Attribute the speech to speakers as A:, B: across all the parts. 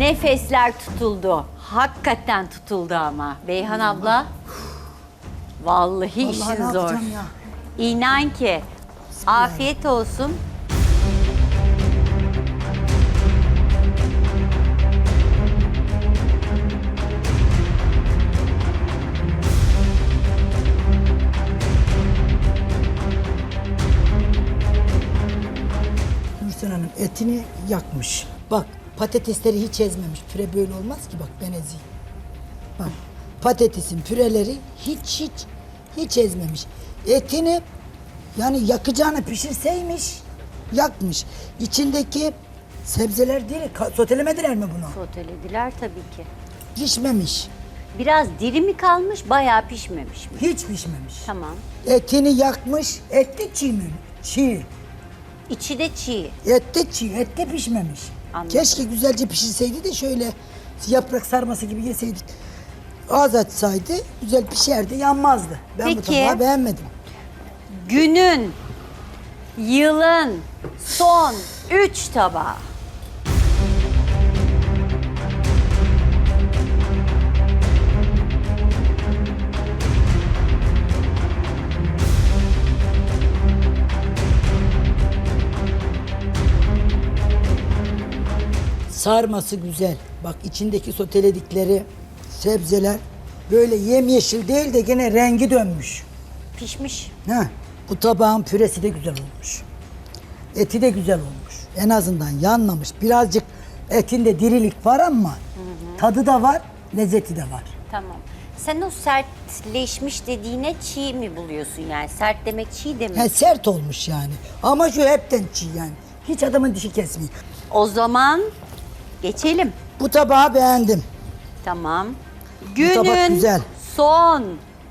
A: Nefesler tutuldu. Hakikaten tutuldu ama. Beyhan abla. Vallahi,
B: Vallahi
A: işin
B: ne
A: zor.
B: yapacağım ya?
A: İnan ki. Afiyet olsun.
B: Nursen Hanım etini yakmış. Bak patatesleri hiç ezmemiş. Püre böyle olmaz ki bak ben ezeyim. Bak patatesin püreleri hiç hiç hiç ezmemiş. Etini yani yakacağını pişirseymiş yakmış. İçindeki sebzeler değil ka- sotelemediler mi bunu?
A: Sotelediler tabii ki.
B: Pişmemiş.
A: Biraz diri mi kalmış, bayağı pişmemiş mi?
B: Hiç pişmemiş.
A: Tamam.
B: Etini yakmış. Et de çiğ mi? Çiğ.
A: İçi de çiğ.
B: Et de çiğ, et de pişmemiş.
A: Anladım.
B: Keşke güzelce pişirseydi de şöyle yaprak sarması gibi yeseydik. Az açsaydı güzel pişerdi, yanmazdı. Ben bu
A: Peki.
B: tabağı beğenmedim.
A: Günün, yılın son üç tabağı.
B: Sarması güzel. Bak içindeki soteledikleri sebzeler böyle yemyeşil değil de gene rengi dönmüş.
A: Pişmiş.
B: Ha, bu tabağın püresi de güzel olmuş. Eti de güzel olmuş. En azından yanmamış. Birazcık etinde dirilik var ama tadı da var, lezzeti de var.
A: Tamam. Sen o sertleşmiş dediğine çiğ mi buluyorsun yani? Sert demek çiğ demek.
B: He, sert olmuş yani. Ama şu hepten çiğ yani. Hiç adamın dişi kesmiyor.
A: O zaman geçelim.
B: Bu tabağı beğendim.
A: Tamam.
B: tabak
A: Günün
B: güzel.
A: son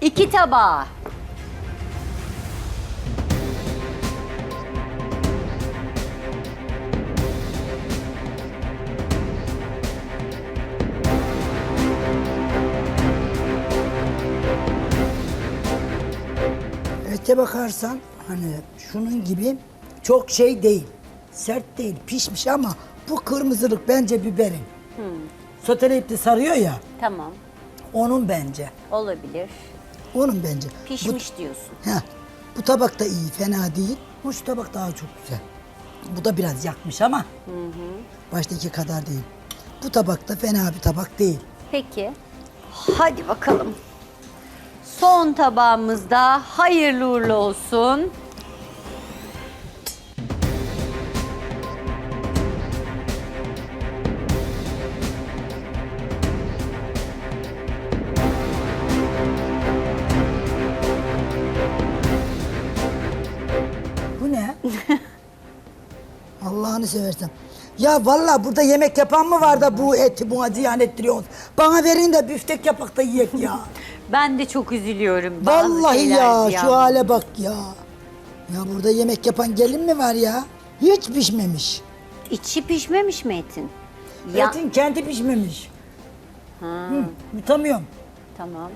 A: iki tabağı.
B: Ete bakarsan hani şunun gibi çok şey değil. Sert değil, pişmiş ama bu kırmızılık bence biberin. Soteleyip de sarıyor ya,
A: Tamam.
B: onun bence.
A: Olabilir.
B: Onun bence.
A: Pişmiş diyorsun.
B: Bu, heh, bu tabak da iyi, fena değil. Bu şu tabak daha çok güzel. Bu da biraz yakmış ama baştaki kadar değil. Bu tabak da fena bir tabak değil.
A: Peki. Hadi bakalım. Son tabağımızda hayırlı uğurlu olsun.
B: Allah'ını seversen. Ya vallahi burada yemek yapan mı var da bu eti buna ziyan ettiriyorsunuz? Bana verin de büftek yapak da yiyek ya.
A: Ben de çok üzülüyorum. Bazı
B: vallahi
A: şeyler
B: ya
A: ziyan.
B: şu hale bak ya. Ya burada yemek yapan gelin mi var ya? Hiç pişmemiş.
A: İçi pişmemiş mi etin? Ya,
B: Etin kendi pişmemiş. Hı, yutamıyorum.
A: Tamam.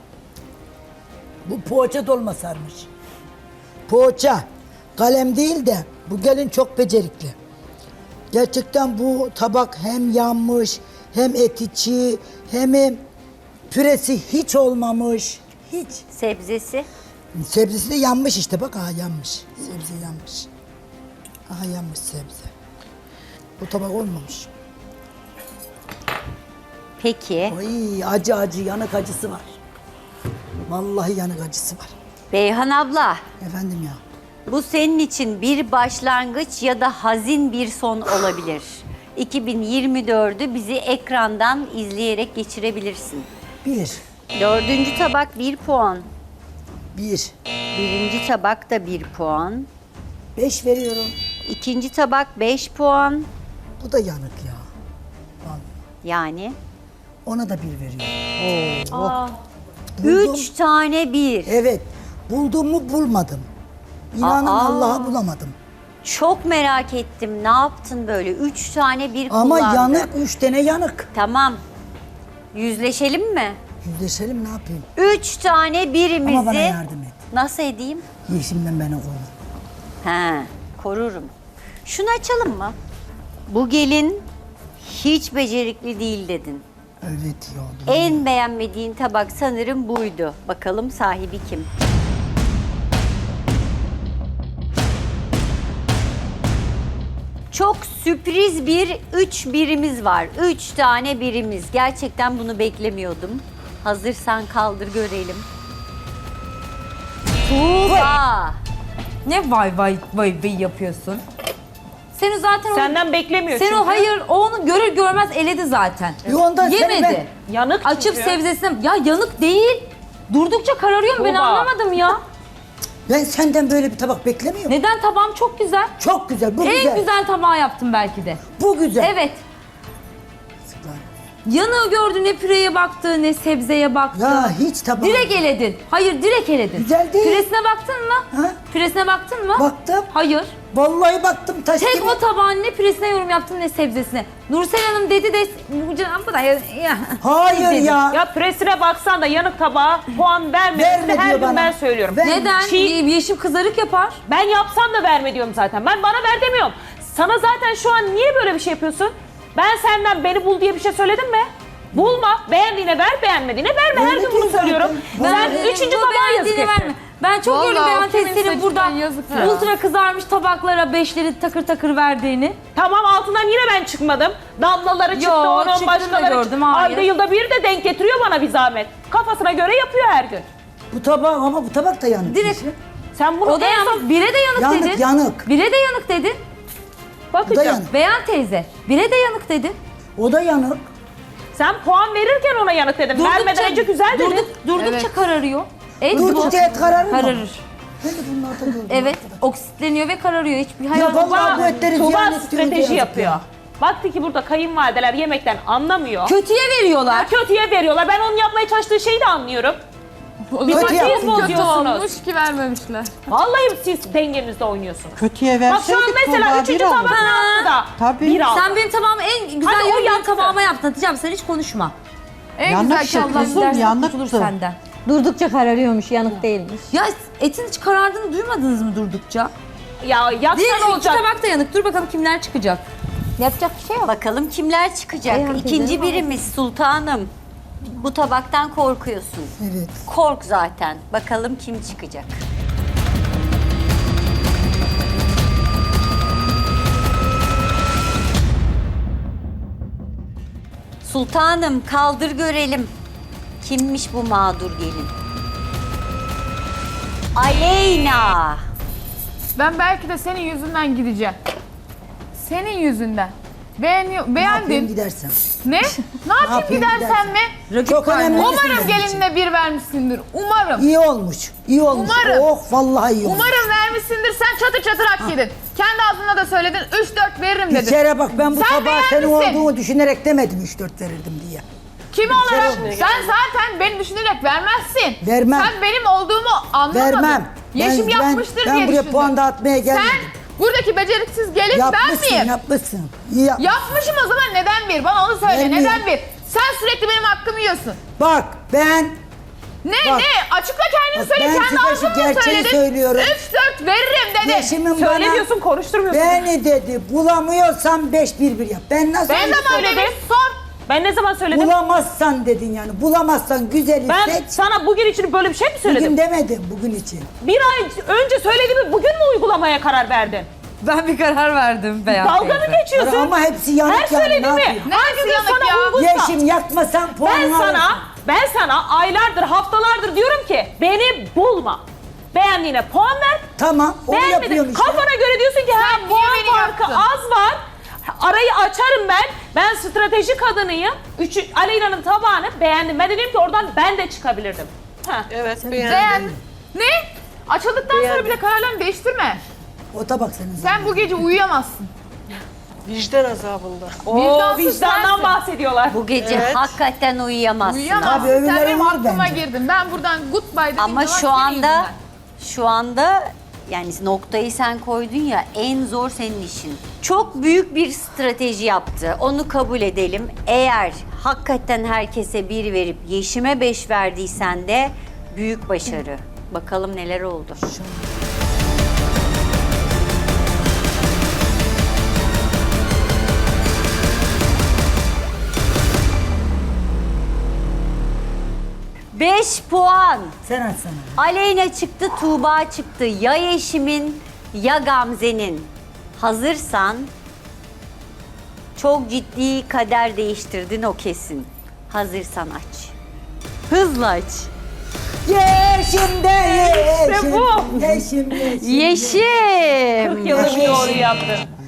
B: Bu poğaça dolma sarmış. Poğaça. Kalem değil de bu gelin çok becerikli. Gerçekten bu tabak hem yanmış, hem eti çiğ, hem püresi hiç olmamış. Hiç.
A: Sebzesi.
B: Sebzesi de yanmış işte bak aha yanmış. Sebze yanmış. Aha yanmış sebze. Bu tabak olmamış.
A: Peki.
B: Ay acı acı yanık acısı var. Vallahi yanık acısı var.
A: Beyhan abla.
B: Efendim ya.
A: Bu senin için bir başlangıç ya da hazin bir son olabilir. 2024'ü bizi ekrandan izleyerek geçirebilirsin.
B: Bir.
A: Dördüncü tabak bir puan.
B: Bir.
A: Birinci tabak da bir puan.
B: Beş veriyorum.
A: İkinci tabak beş puan.
B: Bu da yanık ya. Vallahi.
A: Yani
B: Ona da bir veriyorum.
A: Aa,
B: Buldum.
A: üç tane bir.
B: Evet. Buldum mu bulmadım. İnanın
A: Aa.
B: Allah'a bulamadım.
A: Çok merak ettim. Ne yaptın böyle? Üç tane bir
B: Ama yanık, üç tane yanık.
A: Tamam. Yüzleşelim mi?
B: Yüzleşelim ne yapayım?
A: Üç tane birimizi...
B: Ama bana yardım et.
A: Nasıl edeyim?
B: Yeşimden beni koru.
A: He, korurum. Şunu açalım mı? Bu gelin Hiç becerikli değil dedin.
B: Evet ya.
A: En beğenmediğin tabak sanırım buydu. Bakalım sahibi kim? Çok sürpriz bir üç birimiz var. Üç tane birimiz. Gerçekten bunu beklemiyordum. Hazırsan kaldır görelim. Tuğba.
C: Ne vay vay vay vay yapıyorsun? Sen zaten
D: Senden beklemiyor
C: sen
D: çünkü.
C: o hayır o onu görür görmez eledi zaten.
B: Seni
C: Yemedi.
D: Yanık
C: Açıp
D: çünkü.
C: sebzesine ya yanık değil. Durdukça kararıyor mu ben
D: Tuğba.
C: anlamadım ya.
B: Ben senden böyle bir tabak beklemiyorum.
C: Neden tabağım çok güzel.
B: Çok güzel. Bu
C: en
B: güzel.
C: güzel. tabağı yaptım belki de.
B: Bu güzel.
C: Evet. Yanığı gördü ne püreye baktı ne sebzeye baktı.
B: Ya hiç tabak.
C: Direkt eledin. Hayır direkt eledin.
B: Güzel değil.
C: Püresine baktın mı?
B: Ha?
C: Püresine baktın mı?
B: Baktım.
C: Hayır.
B: Vallahi baktım taş
C: Tek
B: gibi.
C: o tabağın ne püresine yorum yaptın ne sebzesine. Nursel Hanım dedi de bu can- bu da ya. ya.
B: Hayır
C: Dedi.
B: ya.
D: Ya presine baksan da yanık tabağa puan vermedin.
B: Verme
D: her
B: diyor
D: gün
B: bana.
D: ben söylüyorum.
B: Ver.
C: Neden?
D: Çiğ-
C: Ye- Yeşim kızarık yapar.
D: Ben yapsam da verme diyorum zaten. Ben bana ver demiyorum. Sana zaten şu an niye böyle bir şey yapıyorsun? Ben senden beni bul diye bir şey söyledim mi? Bulma. Beğendiğine ver, beğenmediğine verme. Her gün bunu söylüyorum.
C: dedim,
D: üçüncü
C: bu
D: tabağa yazık
C: beğendiğini verme. Ben çok
E: Vallahi
C: gördüm
E: o
C: Beyan
E: kimin
C: teyzenin burada
E: saçından yazık ya.
C: ultra kızarmış tabaklara beşleri takır takır verdiğini.
D: Tamam altından yine ben çıkmadım. Damlaları çıktı,
C: Yo,
D: onun
C: çıktığını da
D: başkaları
C: gördüm,
D: çıktı.
C: hayır.
D: Ayda yılda bir de denk getiriyor bana bir zahmet. Kafasına göre yapıyor her gün.
B: Bu tabak ama bu tabak da yanık.
C: Direkt
D: Sen bunu
C: o da
D: en son
C: yanık. Bire de yanık,
B: Yanık,
C: dedin.
B: yanık.
C: Bire de yanık dedin.
D: Bakacağım.
B: yanık.
C: Beyan teyze. Bire de yanık dedin.
B: O da yanık.
D: Sen puan verirken ona yanık dedim. Vermeden önce güzel dedin.
C: durduk- durdukça
E: Evet.
C: kararıyor. Et bu.
B: Durdukça et kararır mı?
C: Kararır.
B: Ben de bunlarda gördüm.
C: Evet, oksitleniyor ve kararıyor. Hiçbir.
B: Ya vallahi bu etleri
D: Tuğba
B: ziyan
D: strateji yapıyor.
B: ya.
D: Baktı ki burada kayınvalideler yemekten anlamıyor.
C: Kötüye veriyorlar.
D: Kötüye veriyorlar. Ben onun yapmaya çalıştığı şeyi de anlıyorum. Bir
B: Kötü
D: siz
B: yaptın.
E: Kötü
D: bozuyorsunuz.
E: olmuş ki vermemişler.
D: Vallahi siz dengenizde oynuyorsunuz.
F: Kötüye
D: Bak şu an
F: verseydik
D: mesela üçüncü tabak ne yaptı da?
F: Tabii.
D: Bir aldı.
C: Sen benim tabağımı en güzel
D: Hadi o yaptı.
C: tabağıma yaptın Hatice'm sen hiç konuşma.
E: En
F: Yanlış
E: güzel. Allah
F: Kızım,
C: kurtulur senden.
G: Durdukça kararıyormuş, yanık değilmiş.
C: Ya etin hiç karardığını duymadınız mı durdukça?
D: Ya
C: Diğer
D: yaksan
C: iki
D: olacak.
C: tabak da yanık. Dur bakalım kimler çıkacak.
G: Yapacak bir şey yok.
A: Bakalım kimler çıkacak?
G: Beyhan
A: İkinci
G: teyze.
A: birimiz Sultanım. Bu tabaktan korkuyorsun.
B: Evet.
A: Kork zaten. Bakalım kim çıkacak? Sultanım kaldır görelim. Kimmiş bu mağdur gelin? Aleyna.
E: Ben belki de senin yüzünden gideceğim. Senin yüzünden. Beğeni,
B: Ne yapayım
E: beğendin.
B: gidersen.
E: Ne? Ne yapayım
B: yapayım
E: gidersen
B: gidersen?
E: mi?
B: Çok önemli.
E: Umarım gelinine bir vermişsindir. Umarım.
B: İyi olmuş. İyi olmuş.
E: Umarım.
B: Oh vallahi iyi olmuş.
E: Umarım vermişsindir. Sen çatır çatır hak yedin. Kendi ağzına da söyledin. 3-4 veririm
B: Bir
E: dedin.
B: kere bak ben bu
E: Sen
B: tabağa senin
E: beğenmişsin.
B: olduğunu düşünerek demedim 3-4 verirdim diye.
E: Kim olarak?
B: olmuş.
E: Sen zaten beni düşünerek vermezsin.
B: Vermem.
E: Sen benim olduğumu anlamadın.
B: Vermem.
E: Yeşim
B: Ben- ben-
E: yapmıştır
B: ben
E: diye
B: buraya
E: düşündüm.
B: puan dağıtmaya gelmedim.
E: Sen buradaki beceriksiz gelin ben
B: Yapmışsın
E: miyim?
B: yapmışsın. İyi yap.
E: Yapmışım o zaman neden bir? Bana onu söyle.
B: Vermiyorum.
E: Neden bir? Sen sürekli benim hakkımı yiyorsun.
B: Bak ben
E: Ne
B: Bak.
E: ne? Açıkla kendini
B: Bak,
E: söyle.
B: ben
E: Kendi
B: size şu gerçeği
E: söyledin.
B: söylüyorum.
E: 3-4 veririm dedin.
B: Yeşim'in
D: Söyle
B: bana
D: diyorsun konuşturmuyorsun.
B: beni dedi bulamıyorsan 5-1-1 yap. Ben nasıl
E: Ben de
D: söyledin?
E: söyledim. Sor.
D: Ben ne zaman söyledim?
B: Bulamazsan dedin yani. Bulamazsan güzeli
D: ben
B: seç.
D: sana bugün için böyle bir şey mi söyledim?
B: Bugün demedim bugün için.
D: Bir ay önce söylediğimi bugün mü uygulamaya karar verdin?
C: Ben bir karar verdim Beyan
D: Dalga mı geçiyorsun?
B: Ama hepsi yanık
D: Her
B: yani, ne
D: söylediğimi
B: yapayım?
D: hangi gün
E: yanık
D: sana
E: ya?
D: uygunsa.
B: Yeşim yakmasan puanını
D: Ben
B: alırsın.
D: sana, ben sana aylardır, haftalardır diyorum ki beni bulma. Beğendiğine puan ver.
B: Tamam onu
D: Beğenmedin.
B: yapıyorum işte.
D: Kafana göre diyorsun ki ha
E: niye
D: puan
E: beni
D: farkı
E: yaktın?
D: az var. Arayı açarım ben. Ben strateji kadınıyım. Üçü, Aleyna'nın tabağını beğendim. Ben dedim ki oradan ben de çıkabilirdim. Ha.
E: Beğen. Ne? Açıldıktan sonra bile kararlarını değiştirme.
B: O tabak senin.
E: Sen bu gece uyuyamazsın.
H: Vicdan azabında.
D: Oo,
E: Vicdansız
D: vicdandan
E: sensin.
D: bahsediyorlar.
A: Bu gece
H: Evet.
A: hakikaten uyuyamazsın.
E: Uyuyamazsın.
B: Tabii,
E: Sen
B: övüleri
E: benim
B: var
E: aklıma
B: bence.
E: girdin. Ben buradan goodbye dediğim
A: Ama şu anda şu anda yani noktayı sen koydun ya en zor senin işin. Çok büyük bir strateji yaptı. Onu kabul edelim. Eğer hakikaten herkese bir verip Yeşim'e beş verdiysen de büyük başarı. Bakalım neler oldu. 5 puan.
B: Sen açsana.
A: Aleyna çıktı, Tuğba çıktı. Ya Yeşim'in ya Gamze'nin. Hazırsan çok ciddi kader değiştirdin o kesin. Hazırsan aç. Hızla aç.
B: Yeşim de yeşim.
D: bu.
B: Yeşim yeşim.
A: Yeşim.
D: Yılda bir doğru yaptın.